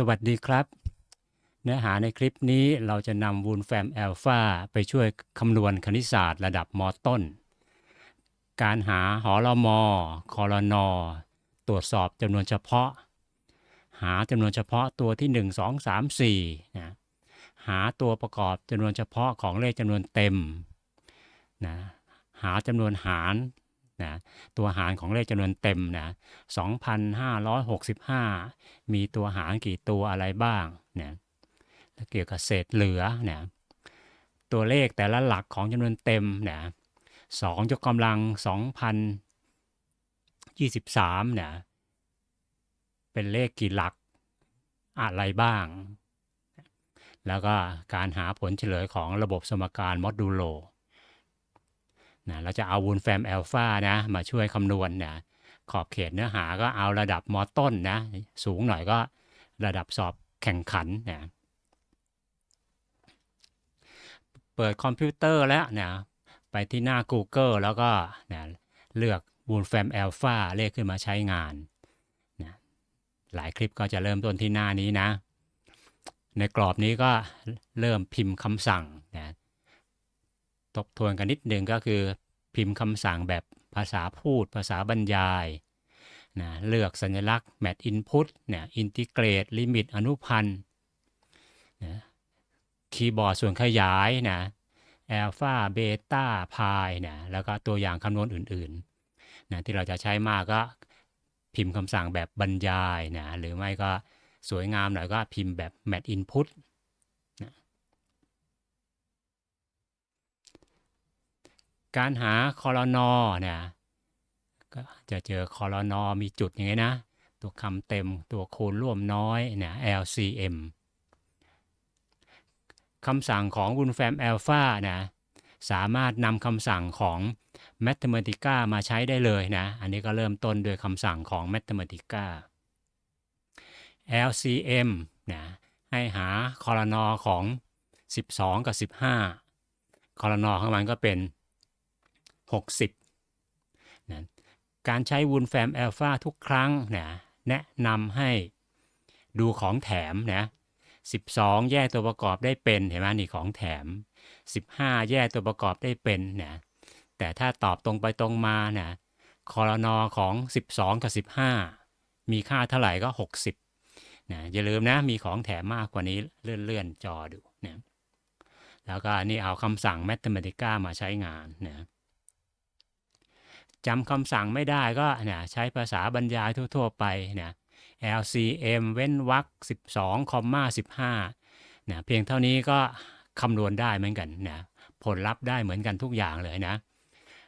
สวัสดีครับ เนื้อหาในคลิปนี้เราจะนำวูลแฟมแอลฟาไปช่วยคำนวณคณิตศาสตร์ระดับมต้น การหาหอลมอคอรนอตรวจสอบจำนวนเฉพาะ หาจำนวนเฉพาะตัวที่ 1 2 3 4นะหาตัวประกอบจำนวนเฉพาะของเลขจำนวนเต็มนะหาจำนวนหาร นะตัวหารของเลขจำนวนเต็มนะ2,565 มีตัวหารกี่ตัวอะไรบ้างนะแล้วเกี่ยวกับเศษเหลือนะตัวเลขแต่ละหลักของจำนวนเต็มนะสองยกกำลัง 2,023นะเป็นเลขกี่หลักอะไรบ้าง แล้วก็การหาผลเฉลยของระบบสมการมอดูโล นะเราจะเอาวูลแฟมแอลฟานะมาช่วยคำนวณนะขอบเขตเนื้อหาก็เอาระดับมอต้นนะสูงหน่อยก็ระดับสอบแข่งขันนะเปิดคอมพิวเตอร์แล้วนะไปที่หน้า Google แล้วก็นะเลือก Wolfram Alpha เรียกขึ้นมาใช้งานนะหลายคลิปก็จะเริ่มต้นที่หน้านี้นะ ในกรอบนี้ก็เริ่มพิมพ์คำสั่งนะ ทบทวนกันนิดนึงก็คือ พิมพ์คำสั่งแบบภาษาพูด ภาษาบรรยายนะเลือกสัญลักษณ์ Match Input เนี่ย Integrate Limit อนุพันธ์นะคีย์บอร์ดส่วนขยายนะแอลฟาเบต้าพายนะแล้วก็ตัวอย่างคำนวณอื่นๆนะที่เราจะใช้มากก็พิมพ์คำสั่งแบบบรรยายนะหรือไม่ก็สวยงามหน่อยก็พิมพ์แบบ Match Input นะ การหาคอรนอเนะก็จะเจอคอรนอมีจุดอย่างนี้นะ ตัวคำเต็มตัวคูณร่วมน้อยเนะ LCM คำสั่งของ Wolfram Alpha นะสามารถนำคำสั่งของ Mathematica มาใช้ได้เลยนะ อันนี้ก็เริ่มต้นด้วยคำสั่งของ Mathematica LCM นะให้หาคอรนอของ 12 กับ 15คอรนอของมันก็เป็น 60นะการใช้ Wolfram Alpha ทุกครั้งนะแนะนำให้ดูของแถมนะ12 แยกตัวประกอบได้เป็นเห็นไหมนี่ของแถม 15 แยกตัวประกอบได้เป็นนะแต่ถ้าตอบตรงไปตรงมานะคอรนอของ 12 กับ 15 มีค่าเท่าไหร่ก็ 60นะอย่าลืมนะมีของแถมมากกว่านี้เลื่อนเลื่อนจอดูนะแล้วก็นี่เอาคำสั่ง Mathematica มาใช้งานนะ จำคำสั่งไม่ได้ก็เนะใช้ภาษาบรรยายทั่ว ๆ ไปเนะ LCM เว้นวรรค12คอมมา15นะเพียงเท่านี้ก็คำนวณได้เหมือนกันเนะผลลัพธ์ได้เหมือนกันทุกอย่างเลยนะ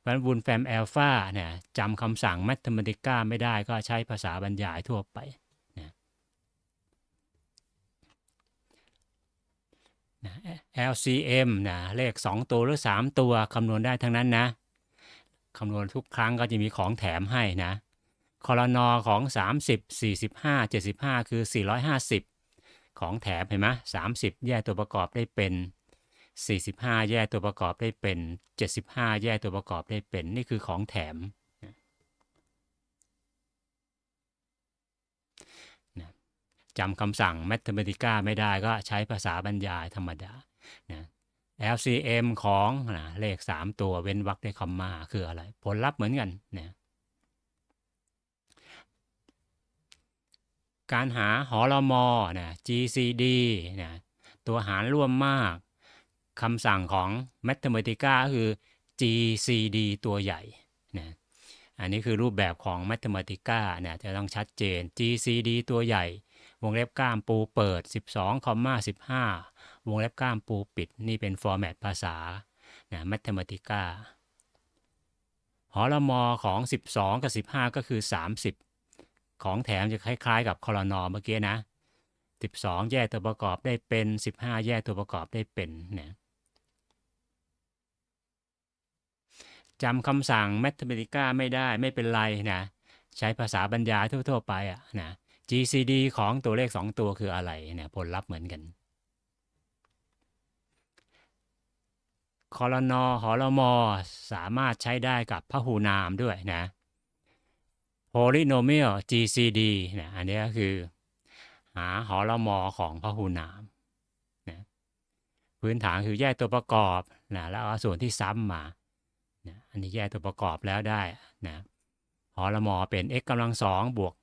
เพราะวูลแฟมแอลฟาเนี่ยจำคำสั่ง Mathematica ไม่ได้ก็ใช้ภาษาบรรยายทั่วไปนะนะ LCM นะเลข 2 ตัวหรือ 3 ตัวคำนวณได้ทั้งนั้นนะ คำนวณทุกครั้งก็จะมีของแถมให้นะคอรนอของ 30 45 75 คือ 450 ของแถมเห็นไหม30 แยกตัวประกอบได้เป็น 45 แยกตัวประกอบได้เป็น 75 แยกตัวประกอบได้เป็น นี่คือของแถมจำคำสั่ง Mathematica ไม่ได้ก็ใช้ภาษาบรรยายธรรมดานะ LCM ของนะเลข 3 ตัวเว้นวรรคด้วยคอมมาคืออะไร ผลลัพธ์เหมือนกันนะการหาหอลมอนะ GCD นะตัวหารร่วมมากคำสั่งของ Mathematica ก็คือ GCD ตัวใหญ่นะอันนี้คือรูปแบบของ Mathematica นะจะต้องชัดเจน GCD ตัวใหญ่ วงเล็บกล้ามปูเปิด 12คอมมา15 วงเล็บกล้ามปูปิด นี่เป็นฟอร์แมตภาษานะ Mathematica หอลมอของ 12 กับ 15 ก็คือ 30 ของแถมจะคล้ายๆ กับคอรนอเมื่อกี้นะ 12 แยกตัวประกอบได้เป็น 15 แยกตัวประกอบได้เป็นนะจำคำสั่ง Mathematica ไม่ได้ไม่เป็นไรนะใช้ภาษาบรรยายทั่วๆไปอะนะ GCD ของตัวเลข 2 ตัวคืออะไรเนี่ยผลลัพธ์เหมือนกัน คอรนอหอลมอสามารถใช้ได้กับพหูนามด้วยนะ polynomial GCD นะอันนี้ก็คือ หาหอลมอของพหูนามนะพื้นฐานคือแยกตัวประกอบนะแล้วเอาส่วนที่ซ้ำมานะอันนี้แยกตัวประกอบแล้วได้นะหอลมอเป็น x กำลังสองบวก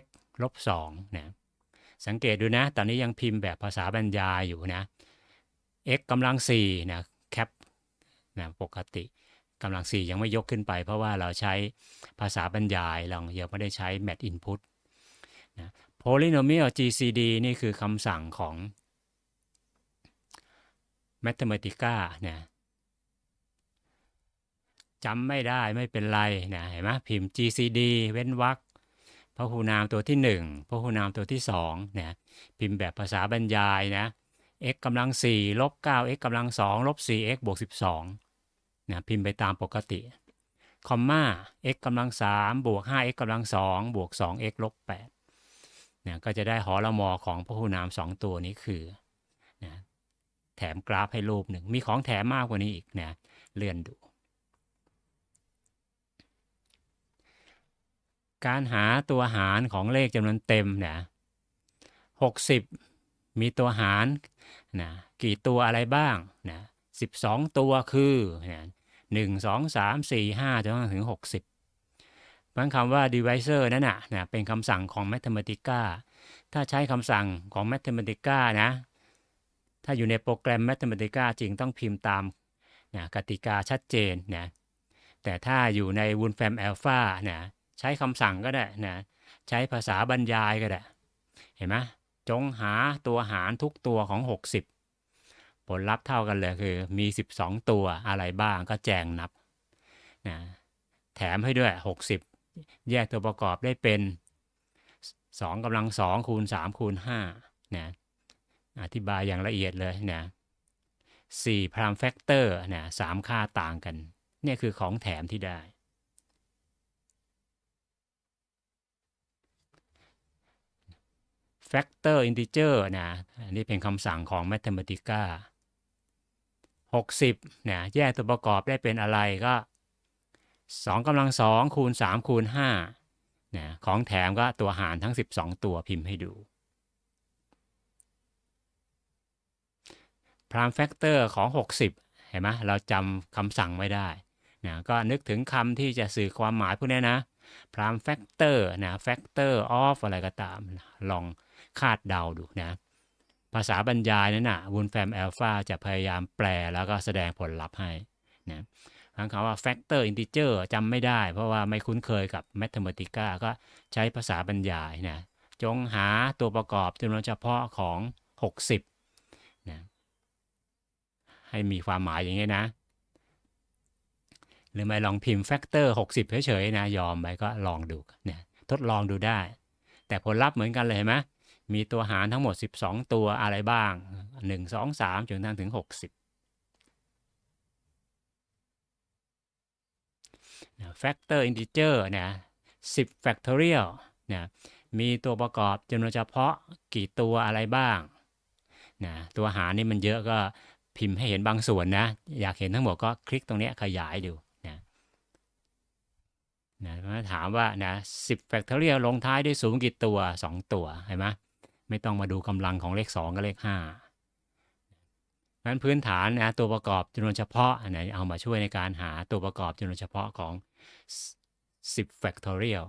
x ลบสองนะสังเกตดูนะ ตอนนี้ยังพิมพ์แบบภาษาบรรยายอยู่นะ x กำลังสี่นะแคปนะปกติกำลังสี่ยังไม่ยกขึ้นไป เพราะว่าเราใช้ภาษาบรรยายเรายังไม่ได้ใช้ mat input นะ polynomial GCD นี่คือคำสั่งของ Mathematica นะจำไม่ได้ไม่เป็นไรนะเห็นไหมพิมพ์ GCD เว้นวรรคพหูนามตัวที่ 1พหูนามตัวที่2นะพิมพ์แบบภาษาบรรยายนะ x กำลัง4ลบ9 x กำลัง2ลบ4 x บวก12นะพิมพ์ไปตามปกติ คอมมา x กำลัง3บวก 5x กำลัง2บวก 2x ลบ8นะก็จะได้หอละมอของพหูนาม 2 ตัวนี้คือนะแถมกราฟให้รูปหนึ่ง มีของแถมมากกว่านี้อีกนะเลื่อนดู การหาตัวหารของเลขจำนวนเต็มนะ60 มีตัวหารนะกี่ตัวอะไรบ้างนะ12ตัวคือนะหนึ่งสองสามสี่ห้าจนถึงหกสิบเพราะคำว่า divisor นั่นนะนะเป็นคำสั่งของ Mathematica ถ้าใช้คำสั่งของ Mathematica นะ ถ้าอยู่ในโปรแกรม Mathematica จริงต้องพิมพ์ตามนะกติกาชัดเจนนะแต่ถ้าอยู่ใน w o l f a m Alpha นะใช้คำสั่งก็ได้นะใช้ภาษาบรรยายก็ได้ เห็นไหม จงหาตัวหารทุกตัวของ 60 ผลลัพธ์เท่ากันเลยคือมี 12 ตัวอะไรบ้างก็แจงนับนะแถมให้ด้วย 60 แยกตัวประกอบได้เป็น2กำลัง2คูณ3คูณ5นะอธิบายอย่างละเอียดเลยนะ4พรามแฟกเตอร์นะสามค่าต่างกัน เนี่ยคือของแถมที่ได้ factor integer นะอันนี้เป็นคำสั่งของ Mathematica 60นะแยกตัวประกอบได้เป็นอะไรก็2กำลัง2คูณ3คูณ5นะของแถมก็ตัวหารทั้ง 12 ตัวพิมพ์ให้ดู prime factor ของ 60 เห็นไหมเราจำคำสั่งไม่ได้นะก็นึกถึงคำที่จะสื่อความหมายพวกนี้นะ prime factor นะ factor of อะไรก็ตาม ลอง คาดเดาดูนะภาษาบรรยายนั้นนะวูนแฟม alpha จะพยายามแปลแล้วก็แสดงผลลัพธ์ให้นะคำว่า factor integer จำไม่ได้ เพราะว่าไม่คุ้นเคยกับ mathematica ก็ใช้ภาษาบรรยายนะจงหาตัวประกอบจำนวนเฉพาะของ 60นะให้มีความหมายอย่างนี้นะ หรือไม่ลองพิมพ์ factor 60 เฉยๆนะ ยอมไปก็ลองดูเนี่ยทดลองดูได้ แต่ผลลัพธ์เหมือนกันเลยเห็นไหม มีตัวหารทั้งหมด 12 ตัวอะไรบ้าง 1 2 3จนทางถึง 60 factor integer นะ10 factorial นะมีตัวประกอบจำนวนเฉพาะกี่ตัวอะไรบ้างนะตัวหารนี่มันเยอะก็พิมพ์ให้เห็นบางส่วนนะ อยากเห็นทั้งหมดก็คลิกตรงนี้ขยายดูนะนะถามว่านะ10 factorial ลงท้ายด้วยศูนย์กี่ตัว 2 ตัว เห็นไหม ไม่ต้องมาดูกำลังของเลข 2 กับเลข5นั้นพื้นฐานนะตัวประกอบจำนวนเฉพาะอันไหนเอามาช่วยในการหาตัวประกอบจำนวนเฉพาะของ 10 factorial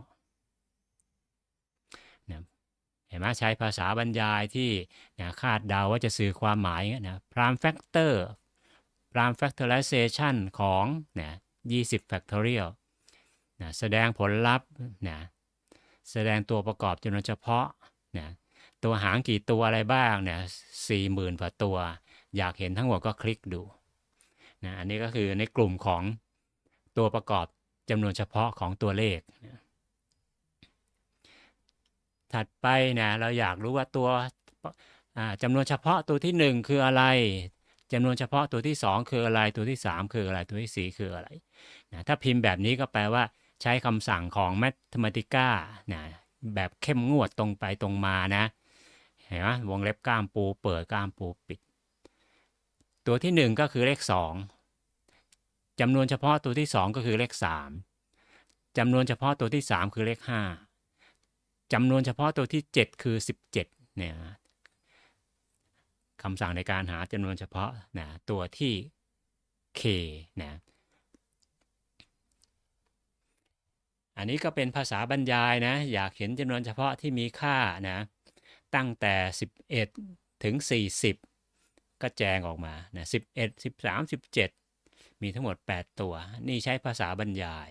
นะเห็นไหมใช้ภาษาบรรยายที่นะคาดเดาว่าจะสื่อความหมายนะ prime factor prime factorization ของนะ20 factorial นะแสดงผลลัพธ์นะแสดงตัวประกอบจำนวนเฉพาะนะ ตัวหางกี่ตัวอะไรบ้างเนี่ยสี่หมื่นกว่าตัว อยากเห็นทั้งหมดก็คลิกดูนะอันนี้ก็คือในกลุ่มของตัวประกอบจำนวนเฉพาะของตัวเลขนะถัดไปนะเราอยากรู้ว่าตัวจำนวนเฉพาะตัวที่ 1 คืออะไรจำนวนเฉพาะตัวที่ 2 คืออะไรตัวที่ 3 คืออะไรตัวที่ 4 คืออะไรนะถ้าพิมพ์แบบนี้ก็แปลว่าใช้คำสั่งของ Mathematica นะแบบเข้มงวดตรงไปตรงมานะ เห็นไหมวงเล็บก้ามปูเปิดก้ามปูปิด ตัวที่ 1 ก็คือเลข 2จำนวนเฉพาะตัวที่ 2 ก็คือเลข 3จำนวนเฉพาะตัวที่ 3 คือเลข 5จำนวนเฉพาะตัวที่ 7 คือ 17เนี่ยคำสั่งในการหาจำนวนเฉพาะนะตัวที่ k นะอันนี้ก็เป็นภาษาบรรยายนะ อยากเห็นจำนวนเฉพาะที่มีค่านะ ตั้งแต่ 11 ถึง 40 ก็แจงออกมานะ11 13 17 มีทั้งหมด 8 ตัว นี่ใช้ภาษาบรรยาย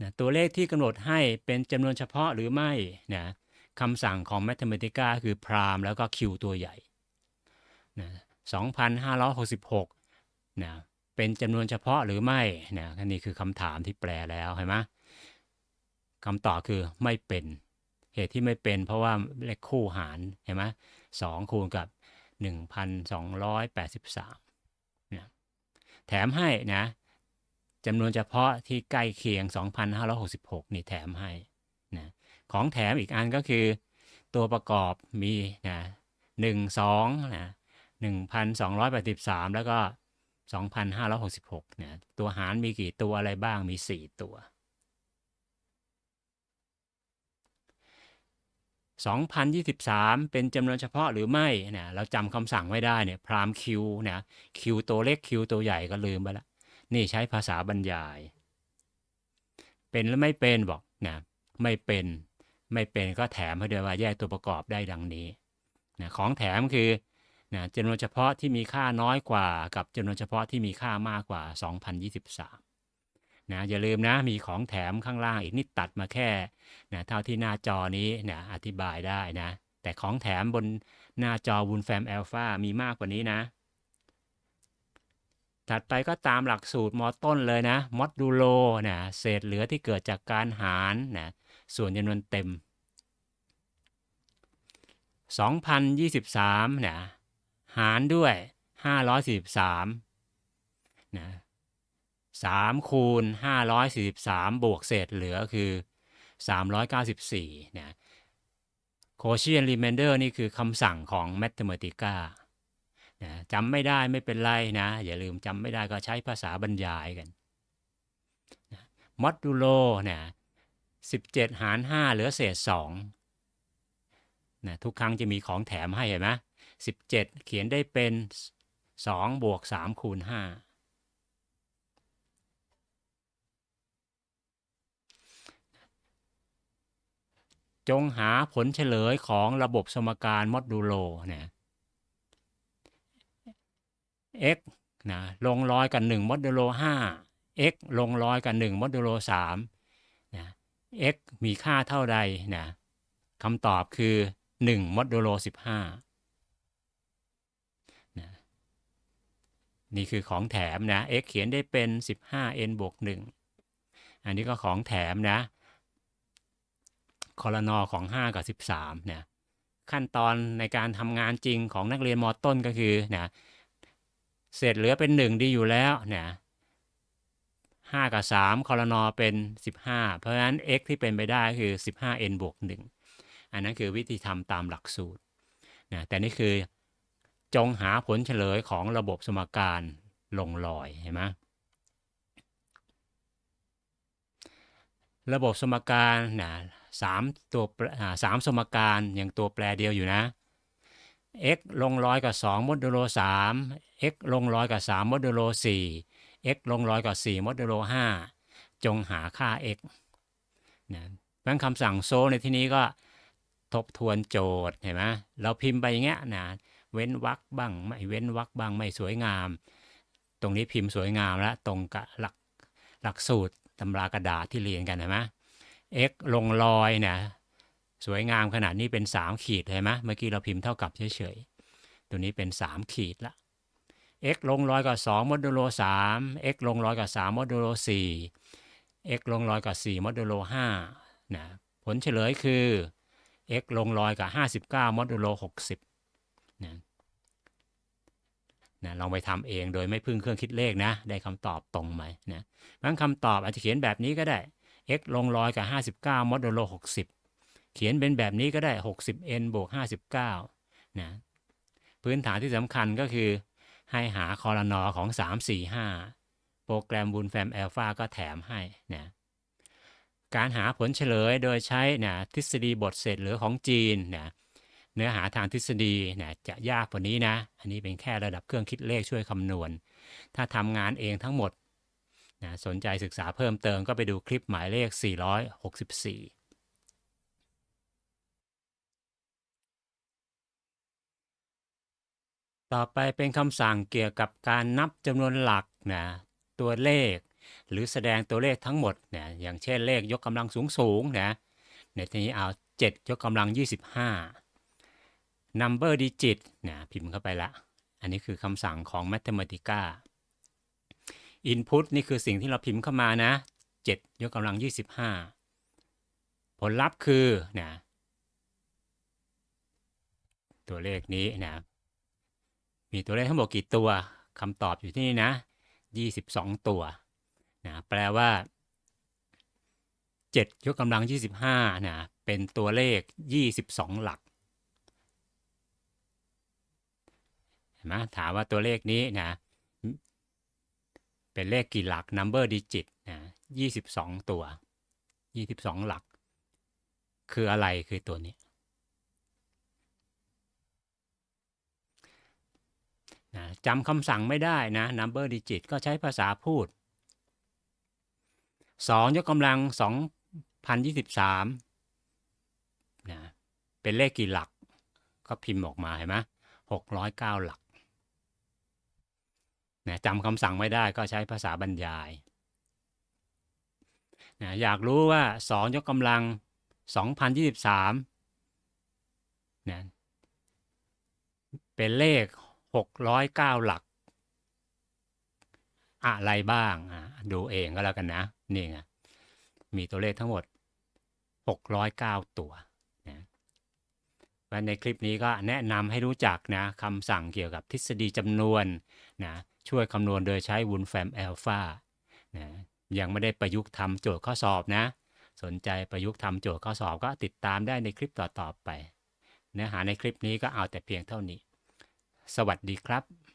นะตัวเลขที่กำหนดให้เป็นจำนวนเฉพาะหรือไม่นะคำสั่งของ Mathematica คือ prim แล้วก็ q ตัวใหญ่นะ2,566นะ เป็นจำนวนเฉพาะหรือไม่นะนี่คือคำถามที่แปลแล้วเห็นไหมคำตอบคือไม่เป็น เหตุที่ไม่เป็น เพราะว่าเลขคู่หารเห็นไหมสองคูณกับ 1,283นะแถมให้นะจำนวนเฉพาะที่ใกล้เคียง 2,566 นี่แถมให้นะของแถมอีกอันก็คือ ตัวประกอบมีนะ1 2นะ1,283 แล้วก็ 2,566 เนะตัวหารมีกี่ตัวอะไรบ้างมี 4 ตัว 2023 เป็นจำนวนเฉพาะหรือไม่เนะเราจำคำสั่งไม่ได้เนี่ยพรามคิวเนะคิวตัวเล็กคิวตัวใหญ่ก็ลืมไปละนี่ใช้ภาษาบรรยาย เป็นหรือไม่เป็นบอกนะไม่เป็นไม่เป็นก็แถมให้ด้วยว่าแยกตัวประกอบได้ดังนี้นะของแถมคือ นะจำนวนเฉพาะที่มีค่าน้อยกว่ากับจำนวนเฉพาะที่มีค่ามากกว่า 2023นะอย่าลืมนะมีของแถมข้างล่างอีกนิดตัดมาแค่นะเท่าที่หน้าจอนี้นะอธิบายได้นะ แต่ของแถมบนหน้าจอบุนแฟมแอลฟามีมากกว่านี้นะ ถัดไปก็ตามหลักสูตรมอต้นเลยนะมอดดูโลนะเศษเหลือที่เกิดจากการหารนะส่วนจำนวนเต็ม 2023นะ หารด้วย543นะ3คูณ543บวกเศษเหลือคือ394นะ quotient remainder นี่คือคำสั่งของ Mathematica นะจำไม่ได้ไม่เป็นไรนะ อย่าลืมจำไม่ได้ก็ใช้ภาษาบรรยายกันนะ modulo นะ17 หาร 5 เหลือเศษ2นะทุกครั้งจะมีของแถมให้เห็นไหม 17 เขียนได้เป็น 2 บวก 3 คูณ 5 จงหาผลเฉลยของระบบสมการมอดูโลเนะ x นะลงร้อยกับ1มอดูโล 5 x ลงร้อยกับ1มอดูโล3นะ x มีค่าเท่าใดนะคำตอบคือ 1มอดูโล 15นะ นี่คือของแถมนะ x เขียนได้เป็น 15n บวก1อันนี้ก็ของแถมนะคอรนอของ 5 กับ 13เนี่ยขั้นตอนในการทำงานจริงของนักเรียนมอต้นก็คือนะเศษเหลือเป็น 1 ดีอยู่แล้วเนี่ย5กับ3คอรนอเป็น 15 เพราะฉะนั้น x ที่เป็นไปได้คือ 15n บวก1อันนั้นคือวิธีทำตามหลักสูตรนะแต่นี่คือ จงหาผลเฉลยของระบบสมการลงลอยเห็นไหมระบบสมการนะสามตัวสามสมการอย่างตัวแปรเดียวอยู่นะ x ลงร้อยกับ2โมดูโล3 x ลงร้อยกับ3โมดูโล4 x ลงร้อยกับ4โมดูโล5จงหาค่า x นะบางคำสั่งโซในที่นี้ก็ทบทวนโจทย์เห็นไหมเราพิมพ์ไปอย่างเงี้ยนะ เว้นวรรคบ้าง ไม่เว้นวรรคบ้างไม่สวยงาม ตรงนี้พิมพ์สวยงามแล้วตรงกับหลักหลักสูตรตำรากระดาษที่เรียนกันเห็นไหม x ลงรอยนะสวยงามขนาดนี้เป็น 3 ขีดเห็นไหมเมื่อกี้เราพิมพ์เท่ากับเฉยๆ ตัวนี้เป็น 3 ขีดละ x ลงรอยกับ2โมดูโล3 x ลงรอยกับ3โมดูโล4 x ลงรอยกับ4โมดูโล5นะผลเฉลยคือ x ลงรอยกับ 59โมดูโล60 นะนะลองไปทำเองโดยไม่พึ่งเครื่องคิดเลขนะ ได้คำตอบตรงไหมนะบางคำตอบอาจจะเขียนแบบนี้ก็ได้ x ลงร้อยกับ 59มอดูโล60 เขียนเป็นแบบนี้ก็ได้ 60n บวก 59 นะ พื้นฐานที่สำคัญก็คือ ให้หาคอรนอของ 3 4 5 โปรแกรม Wolfram Alpha ก็แถมให้นะการหาผลเฉลยโดยใช้นะทฤษฎีบทเสร็จหรือของจีนนะ เนื้อหาทางทฤษฎีนะจะยากกว่านี้นะ อันนี้เป็นแค่ระดับเครื่องคิดเลขช่วยคำนวณ ถ้าทำงานเองทั้งหมดนะสนใจศึกษาเพิ่มเติมก็ไปดูคลิปหมายเลข 464ต่อไปเป็นคำสั่งเกี่ยวกับการนับจำนวนหลักนะตัวเลข หรือแสดงตัวเลขทั้งหมดนะอย่างเช่นเลขยกกำลังสูงสูงนะในทีนี้เอา 7 ยกกำลัง 25 number digit นะพิมพ์เข้าไปละ อันนี้คือคำสั่งของ Mathematica input นี่คือสิ่งที่เราพิมพ์เข้ามานะ 7 ยกกำลัง 25 ผลลัพธ์คือนะตัวเลขนี้นะมีตัวเลขทั้งหมดกี่ตัวคำตอบอยู่ที่นี่นะ 22 ตัวนะแปลว่า 7 ยกกำลัง 25นะเป็นตัวเลข 22 หลัก ห็นไหมถามว่าตัวเลขนี้นะเป็นเลขกี่หลัก number digit นะ22ตัว22หลัก คืออะไรคือตัวนี้นะจำคำสั่งไม่ได้นะ number digit ก็ใช้ภาษาพูด2ยกกำลัง 2023นะเป็นเลขกี่หลัก ก็พิมพ์ออกมาเห็นไหม609 หลัก นะจำคำสั่งไม่ได้ก็ใช้ภาษาบรรยายนะอยากรู้ว่า 2 ยกกำลัง 2023นะเป็นเลข 609 หลัก อะไรบ้างดูเองก็แล้วกันนะ นี่ไงมีตัวเลขทั้งหมด 609 ตัวนะวันในคลิปนี้ก็แนะนำให้รู้จักนะคำสั่งเกี่ยวกับทฤษฎีจำนวนนะ ช่วยคำนวณโดยใช้วุลแฟมแอลฟานะยังไม่ได้ประยุกต์ทำโจทย์ข้อสอบนะ สนใจประยุกต์ทำโจทย์ข้อสอบก็ติดตามได้ในคลิปต่อๆไป เนื้อหาในคลิปนี้ก็เอาแต่เพียงเท่านี้ สวัสดีครับ